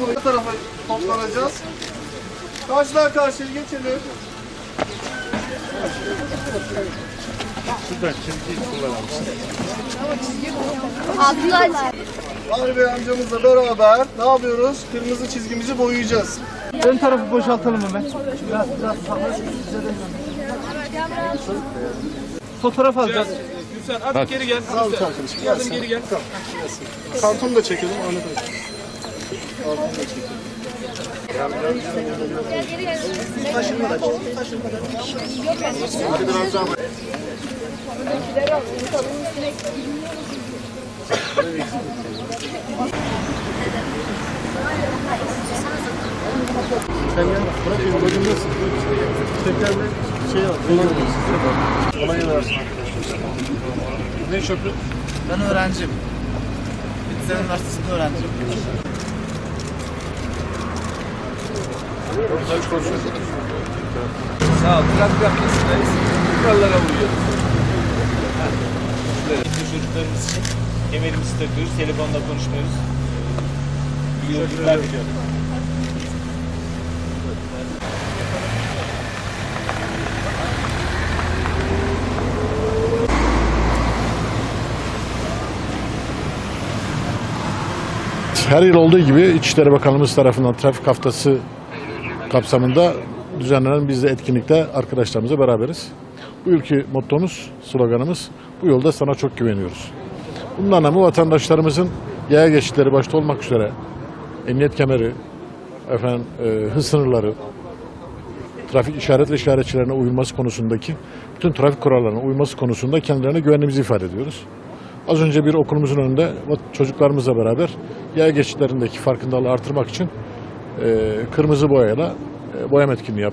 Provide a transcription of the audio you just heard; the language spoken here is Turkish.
Bu tarafa toplanacağız. Karşıdan karşıya geçelim. Abdullah. Bahri Bey amcamızla beraber ne yapıyoruz? Kırmızı çizgimizi boyayacağız. Ön tarafı boşaltalım hemen. Biraz biraz Fotoğraf alacağız. Gülsen hadi geri gel. Sağ olun arkadaşım. Yardım geri gel. Karton da çekelim. Ahmet Hocam. Karton da çekelim. Hadi biraz daha. Sen gel. Bırak beni. Bacımdasın. Tekrar bir şey al. Kolay gelsin. Ne çöpü? Ben öğrenciyim. Bitsen Üniversitesi'nde öğrenciyim. Sağ ol. Trafik yapmasındayız. Kurallara uyuyoruz. çocuklarımız için kemerimizi takıyoruz, telefonla konuşmuyoruz. İyi yolculuklar diliyorum. Her yıl olduğu gibi İçişleri Bakanlığımız tarafından trafik haftası kapsamında düzenlenen biz de etkinlikte arkadaşlarımızla beraberiz. Bu yılki mottomuz, sloganımız bu yolda sana çok güveniyoruz. Bunun anlamı vatandaşlarımızın yaya geçitleri başta olmak üzere emniyet kemeri, efendim, e, hız sınırları, trafik işaret ve işaretçilerine uyulması konusundaki bütün trafik kurallarına uyması konusunda kendilerine güvenimizi ifade ediyoruz. Az önce bir okulumuzun önünde çocuklarımızla beraber yaya geçitlerindeki farkındalığı artırmak için kırmızı boyayla e, boyama etkinliği yaptık.